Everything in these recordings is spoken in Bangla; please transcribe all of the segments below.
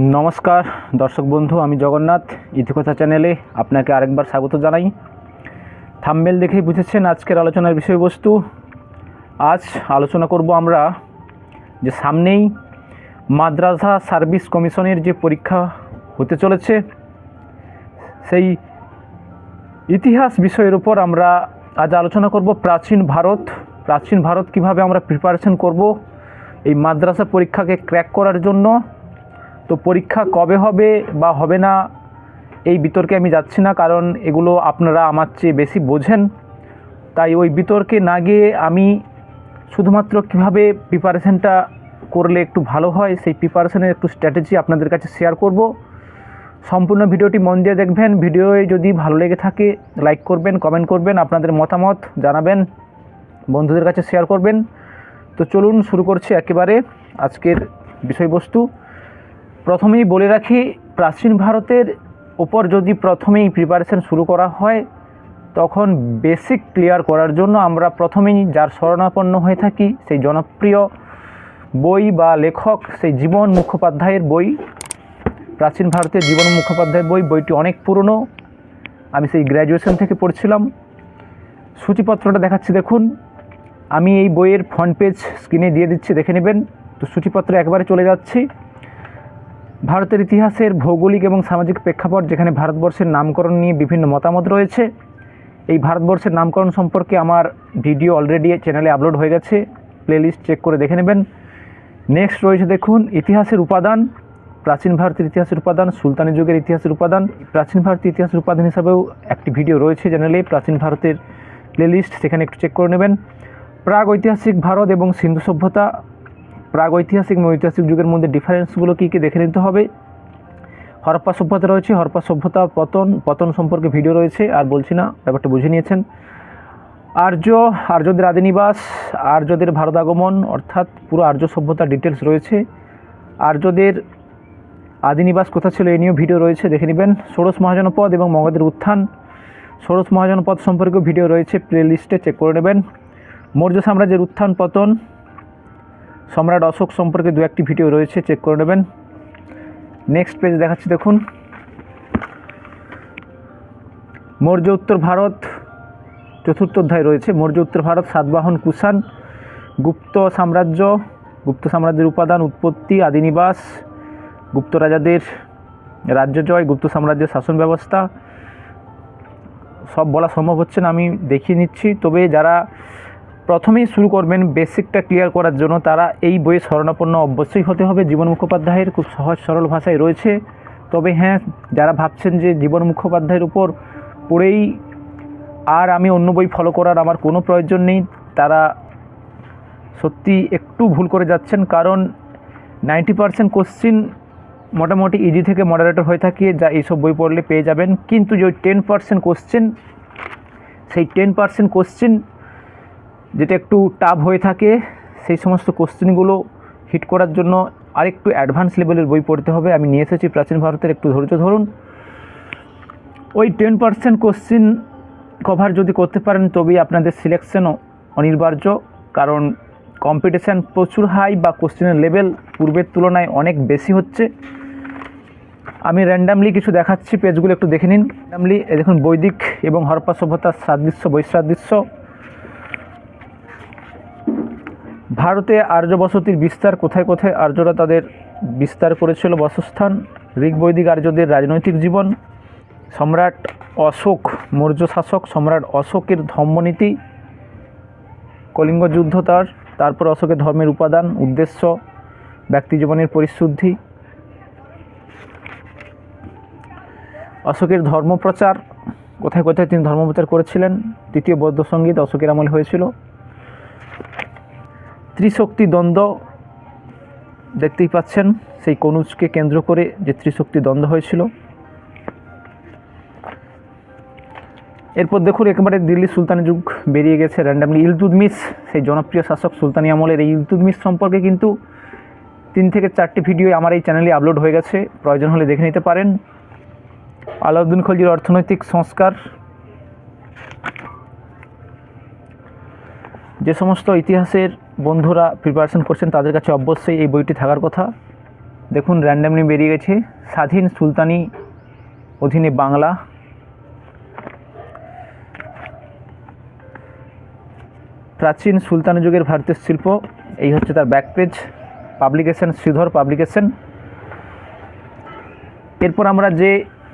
নমস্কার, দর্শক বন্ধু, আমি জগন্নাথ, ইতিকথা চ্যানেলে আপনাকে আরেকবার স্বাগত জানাই। থাম্বেল দেখেই বুঝেছেন আজকের আলোচনার বিষয়বস্তু। আজ আলোচনা করব আমরা যে সামনেই মাদ্রাসা সার্ভিস কমিশনের যে পরীক্ষা হতে চলেছে, সেই ইতিহাস বিষয়ের উপর আমরা আজ আলোচনা করব প্রাচীন ভারত। প্রাচীন ভারত কীভাবে আমরা প্রিপারেশন করব, এই মাদ্রাসা পরীক্ষাকে ক্র্যাক করার জন্য। তো পরীক্ষা কবে হবে বা হবে না, এই বিতর্কে আমি যাচ্ছি না, কারণ এগুলো আপনারা আমার চেয়ে বেশি বোঝেন। তাই ওই বিতর্কে না গিয়ে আমি শুধুমাত্র কীভাবে প্রিপারেশানটা করলে একটু ভালো হয়, সেই প্রিপারেশানের একটু স্ট্র্যাটেজি আপনাদের কাছে শেয়ার করব। সম্পূর্ণ ভিডিওটি মন দিয়ে দেখবেন, ভিডিওয়ে যদি ভালো লেগে থাকে লাইক করবেন কমেন্ট করবেন, আপনাদের মতামত জানাবেন, বন্ধুদের কাছে শেয়ার করবেন। তো চলুন শুরু করছি একেবারে আজকের বিষয়বস্তু। প্রথমেই বলে রাখি, প্রাচীন ভারতের ওপর যদি প্রথমেই প্রিপারেশন শুরু করা হয়, তখন বেসিক ক্লিয়ার করার জন্য আমরা প্রথমেই যার শরণাপন্ন হয়ে থাকি, সেই জনপ্রিয় বই বা লেখক, সেই জীবন মুখোপাধ্যায়ের বই, প্রাচীন ভারতের জীবন মুখোপাধ্যায়ের বই, বইটি অনেক পুরনো, আমি সেই গ্র্যাজুয়েশন থেকে পড়ছিলাম। সূচিপত্রটা দেখাচ্ছি, দেখুন। আমি এই বইয়ের ফ্রন্ট পেজ স্ক্রিনে দিয়ে দিচ্ছি, দেখে নেবেন। তো সূচিপত্র একবারে চলে যাচ্ছি। ভারতের ইতিহাসের ভৌগোলিক এবং সামাজিক প্রেক্ষাপট যেখানে ভারতবর্ষের নামকরণ নিয়ে বিভিন্ন মতামত রয়েছে। এই ভারতবর্ষের নামকরণ সম্পর্কে আমার ভিডিও অলরেডি চ্যানেলে আপলোড হয়ে গেছে। প্লেলিস্ট চেক করে দেখে নেবেন। নেক্সট রয়েছে দেখুন, ইতিহাসের উপাদান, প্রাচীন ভারতের ইতিহাসের উপাদান, সুলতানি যুগের ইতিহাসের উপাদান। প্রাচীন ভারতের ইতিহাসের উপাদান হিসাবেও একটি ভিডিও রয়েছে চ্যানেলে প্রাচীন ভারতের প্লেলিস্ট সেখানে একটু চেক করে নেবেন। প্রাগ ঐতিহাসিক ভারত এবং সিন্ধু সভ্যতা প্রাগ ঐতিহাসিক এবং ঐতিহাসিক যুগের মধ্যে ডিফারেন্সগুলো কী কী দেখে নিতে হবে? হরপ্পা সভ্যতা রয়েছে, হরপ্পা সভ্যতা পতন পতন সম্পর্কে ভিডিও রয়েছে, আর বলছি না, ব্যাপারটা বুঝে নিয়েছেন। আর্য, আর্যদের আদিনিবাস, আর্যদের ভারত আগমন অর্থাৎ পুরো আর্য সভ্যতার ডিটেলস রয়েছে। আর্যদের আদিনিবাস কোথা ছিল এ নিয়েও ভিডিও রয়েছে, দেখে নেবেন। ষোড়শ মহাজনপদ এবং মগধের উত্থান। ষোড়শ মহাজনপদ সম্পর্কেও ভিডিও রয়েছে প্লে লিস্টে চেক করে নেবেন। মৌর্য সাম্রাজ্যের উত্থান, পতন সম্রাট অশোক সম্পর্কে দু একটি ভিডিও রয়েছে চেক করে নেবেন। নেক্সট পেজ দেখাচ্ছি, দেখুন। মৌর্য উত্তর ভারত, চতুর্থ অধ্যায় রয়েছে। মৌর্য উত্তর ভারত, সাতবাহন, কুষাণ, গুপ্ত সাম্রাজ্য, গুপ্ত সাম্রাজ্যের উপাদান, উৎপত্তি, আদিনিবাস, গুপ্ত রাজাদের রাজ্য জয়, গুপ্ত সাম্রাজ্যের শাসন ব্যবস্থা। সব বলা সম্ভব হচ্ছে না, আমি দেখিয়ে নিচ্ছি। তবে যারা প্রথমেই শুরু করবেন বেসিকটা ক্লিয়ার করার জন্য। তারা এই বইয়ে শরণাপন্ন অবশ্যই হতে হবে। জীবন মুখোপাধ্যায়ের খুব সহজ সরল ভাষায় রয়েছে। তবে হ্যাঁ যারা ভাবছেন যে জীবন মুখোপাধ্যায়ের উপর পড়েই আর আমি অন্য বই ফলো করার আমার কোনো প্রয়োজন নেই, তারা সত্যি একটু ভুল করে যাচ্ছেন। কারণ নাইনটি পারসেন্ট কোশ্চিন মোটামুটি ইজি থেকে মডারেটর হয়ে থাকে যা এইসব বই পড়লে পেয়ে যাবেন। কিন্তু যে টেন পার্সেন্ট কোশ্চেন সেই টেন পার্সেন্ট কোশ্চেন যেটা একটু টাফ হয়ে থাকে, সেই সমস্ত কোশ্চেনগুলো হিট করার জন্য আরেকটু অ্যাডভান্স লেভেলের বই পড়তে হবে। আমি নিয়ে এসেছি প্রাচীন ভারতের, একটু ধৈর্য ধরুন। ওই টেন পার্সেন্ট কোশ্চেন কভার যদি করতে পারেন, তবেই আপনাদের সিলেকশনও অনিবার্য। কারণ কম্পিটিশান প্রচুর হাই বা কোশ্চেনের লেভেল পূর্বের তুলনায় অনেক বেশি হচ্ছে। আমি র্যান্ডামলি কিছু দেখাচ্ছি পেজগুলো একটু দেখে নিন। র্যান্ডামলি দেখুন, বৈদিক এবং হরপ্পা সভ্যতার সাদৃশ্য, বৈসাদৃশ্য। ভারতে আর্য বসতির বিস্তার কোথায় কোথায়? আর্যরা তাদের বিস্তার করেছিল বাসস্থান ঋগ বৈদিক আর্যদের রাজনৈতিক জীবন, সম্রাট অশোক, মৌর্য শাসক, সম্রাট অশোকের ধর্মনীতি, কলিঙ্গ যুদ্ধ তার, তারপর অশোকের ধর্মের উপাদান, উদ্দেশ্য, ব্যক্তি জীবনের পরিশুদ্ধি, অশোকের ধর্মপ্রচার, কোথায় কোথায় তিনি ধর্মপ্রচার করেছিলেন? তৃতীয় বৌদ্ধ সংগীত অশোকের আমলে হয়েছিল। ত্রিশক্তি দ্বন্দ্ব দেখতেই পাচ্ছেন, সেই কনুজকে কেন্দ্র করে যে ত্রিশক্তি দ্বন্দ্ব হয়েছিল। এরপর দেখুন, একেবারে দিল্লি সুলতানি যুগ বেরিয়ে গেছে র্যান্ডামলি ইলতুদমিস সেই জনপ্রিয় শাসক সুলতানি আমলের এই ইলতুদমিস সম্পর্কে কিন্তু তিন থেকে চারটি ভিডিও আমার এই চ্যানেলে আপলোড হয়ে গেছে। প্রয়োজন হলে দেখে নিতে পারেন। আলাউদ্দিন খলজির অর্থনৈতিক সংস্কার। যে সমস্ত ইতিহাসের বন্ধুরা প্রিপারেশন করছেন তাদের কাছে অবশ্যই এই বইটি থাকার কথা। দেখুন র্যান্ডামলি বেরিয়ে গেছে। স্বাধীন সুলতানি অধীনে বাংলা। প্রাচীন সুলতানি যুগের ভারতীয় শিল্প, এই হচ্ছে তার back page publication Sridhar publication এরপর আমরা যে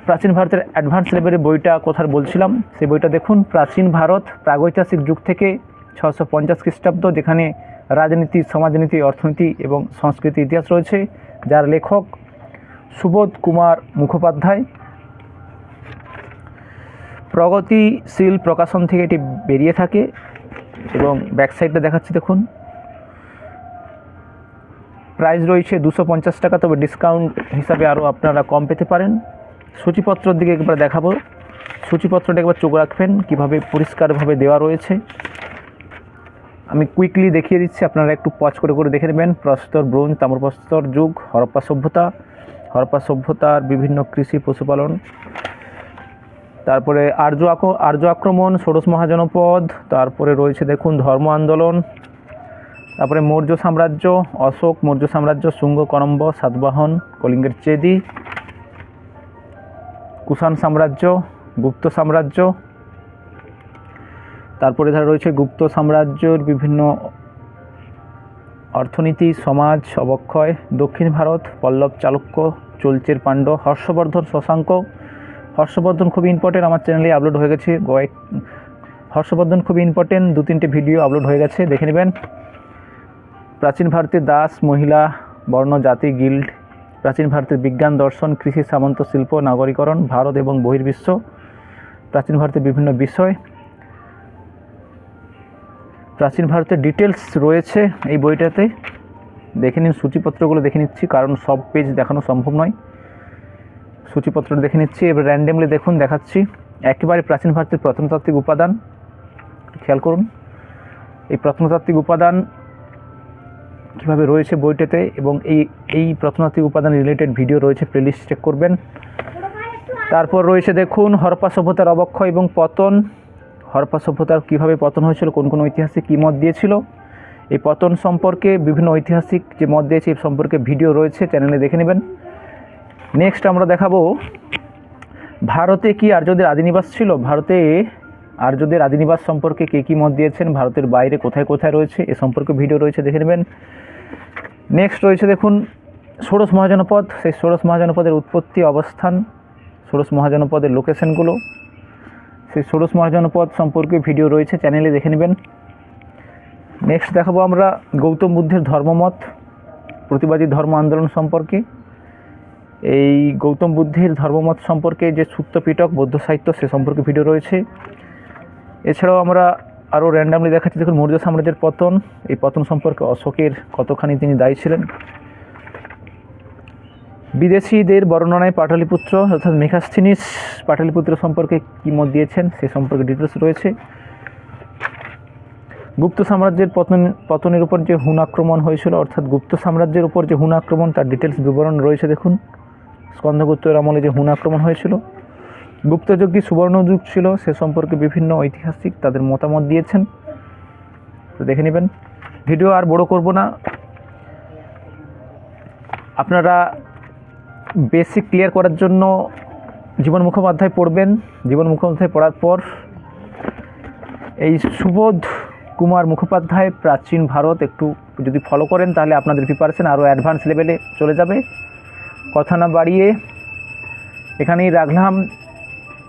প্রাচীন ভারতের অ্যাডভান্স লেভেলের বইটা কথা বলছিলাম, সেই বইটা দেখুন। প্রাচীন ভারত প্রাগৈতিহাসিক যুগ থেকে ছশো পঞ্চাশ খ্রিস্টাব্দ, যেখানে রাজনীতি, সমাজনীতি, অর্থনীতি এবং সংস্কৃতি ইতিহাস রয়েছে, যার লেখক সুবোধ কুমার মুখোপাধ্যায়। প্রগতিশীল প্রকাশন থেকে এটি বেরিয়ে থাকে এবং ব্যাক সাইডটা দেখাচ্ছি, দেখুন। প্রাইস রয়েছে দুশো পঞ্চাশ টাকা, তবে ডিসকাউন্ট হিসাবে আরও আপনারা কম পেতে পারেন। সূচিপত্রর দিকে একবার দেখাবো। সূচিপত্রটা একবার চোখ রাখবেন, কীভাবে পরিষ্কারভাবে দেওয়া রয়েছে। আমি কুইকলি দেখিয়ে দিচ্ছি, আপনারা একটু পজ করে করে দেখে নেবেন। প্রস্তর, ব্রোঞ্জ, তাম্রপ্রস্তর, যুগ, হরপ্পা সভ্যতা। হরপ্পা সভ্যতার বিভিন্ন কৃষি পশুপালন। তারপরে আর্য আর্য আক্রমণ, ষোড়শ মহাজনপদ। তারপরে রয়েছে দেখুন, ধর্ম আন্দোলন। তারপরে মৌর্য সাম্রাজ্য, অশোক, মৌর্য সাম্রাজ্য, শুঙ্গ করম্ব সাতবাহন, কলিঙ্গের চেদি। কুষাণ সাম্রাজ্য, গুপ্ত সাম্রাজ্য তারপরে এখানে রয়েছে গুপ্ত সাম্রাজ্যের বিভিন্ন অর্থনীতি, সমাজ, অবক্ষয়, দক্ষিণ ভারত, পল্লব চালুক্য, চলচের পাণ্ড হর্ষবর্ধন শশাঙ্ক। হর্ষবর্ধন খুবই ইম্পর্টেন্ট আমার চ্যানেলে আপলোড হয়ে গেছে। কয়েক হর্ষবর্ধন খুবই ইম্পর্টেন্ট দু তিনটে ভিডিও আপলোড হয়ে গেছে, দেখে নেবেন। প্রাচীন ভারতের দাস, মহিলা, বর্ণ, জাতি গিল্ড প্রাচীন ভারতের বিজ্ঞান, দর্শন, কৃষি, সামন্ত, শিল্প, নাগরিকরণ, ভারত এবং বহির্বিশ্ব। প্রাচীন ভারতের বিভিন্ন বিষয়। প্রাচীন ভারতের ডিটেলস রয়েছে এই বইটাতে। দেখে নিন, সূচিপত্রগুলো দেখে নিচ্ছি, কারণ সব পেজ দেখানো সম্ভব নয়। সূচিপত্র দেখে নিচ্ছি, এবার র্যান্ডমলি দেখুন, দেখাচ্ছি। একেবারে প্রাচীন ভারতের প্রত্নতাত্ত্বিক উপাদান, খেয়াল করুন। এই প্রত্নতাত্ত্বিক উপাদান কীভাবে রয়েছে বইটাতে, এবং এই এই প্রত্নতাত্ত্বিক উপাদান রিলেটেড ভিডিও রয়েছে প্লেলিস্ট চেক করবেন। তারপর রয়েছে দেখুন, হরপ্পা সভ্যতার অবক্ষয় এবং পতন। হরপ্পা সভ্যতার কীভাবে পতন হয়েছিল, কোন কোন ঐতিহাসিক কী মত দিয়েছিল, এই পতন সম্পর্কে বিভিন্ন ঐতিহাসিক যে মত দিয়েছে এই সম্পর্কে ভিডিও রয়েছে, চ্যানেলে দেখে নেবেন। নেক্সট আমরা দেখাবো, ভারতে কি আর্যদের আদিনিবাস ছিল? ভারতে আর্যদের আদিনিবাস সম্পর্কে কে কী মত দিয়েছেন? ভারতের বাইরে কোথায় কোথায় রয়েছে? এ সম্পর্কে ভিডিও রয়েছে, দেখে নেবেন। নেক্সট রয়েছে, দেখুন, ষোড়শ মহাজনপদ। সেই ষোড়শ মহাজনপদের উৎপত্তি অবস্থান, ষোড়শ মহাজনপদের লোকেশনগুলো সেই ষোড়শ মহাজনপদ সম্পর্কে ভিডিও রয়েছে, চ্যানেলে দেখে নেবেন। নেক্সট দেখাবো আমরা গৌতম বুদ্ধের ধর্মমত, প্রতিবাদী ধর্ম আন্দোলন সম্পর্কে। এই গৌতম বুদ্ধের ধর্মমত সম্পর্কে যে সূত্র পিটক বৌদ্ধ সাহিত্য, সে সম্পর্কে ভিডিও রয়েছে। এছাড়াও আমরা আরও র্যান্ডামলি দেখাচ্ছি, দেখুন মৌর্য সাম্রাজ্যের পতন। এই পতন সম্পর্কে অশোকের কতখানি তিনি দায়ী ছিলেন? বিদেশিদের বর্ণনায় পাটালিপুত্র অর্থাৎ মেঘাস্থিনিস পাটালিপুত্র সম্পর্কে কী মত দিয়েছেন সে সম্পর্কে ডিটেলস রয়েছে। গুপ্ত সাম্রাজ্যের পতন, পতনের উপর যে হুন আক্রমণ হয়েছিল, অর্থাৎ গুপ্ত সাম্রাজ্যের উপর যে হুন আক্রমণ, তার ডিটেলস বিবরণ রয়েছে দেখুন। স্কন্ধগুপ্তের আমলে যে হুন আক্রমণ হয়েছিল গুপ্তযুগ কি সুবর্ণ যুগ ছিল, সে সম্পর্কে বিভিন্ন ঐতিহাসিক তাদের মতামত দিয়েছেন। তো দেখে নেবেন। ভিডিও আর বড় করব না। আপনারা বেসিক ক্লিয়ার করার জন্য জীবন মুখোপাধ্যায় পড়বেন। জীবন মুখোপাধ্যায় পড়ার পর এই সুবোধ কুমার মুখোপাধ্যায়, প্রাচীন ভারত, একটু যদি ফলো করেন তাহলে আপনাদের প্রিপারেশন আরও অ্যাডভান্স লেভেলে চলে যাবে। কথা না বাড়িয়ে এখানেই রাখলাম।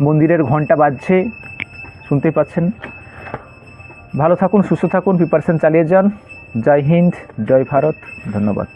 মন্দিরের ঘণ্টা বাজছে, শুনতেই পাচ্ছেন। ভালো থাকুন, সুস্থ থাকুন প্রিপারেশন চালিয়ে যান। জয় হিন্দ, জয় ভারত, ধন্যবাদ।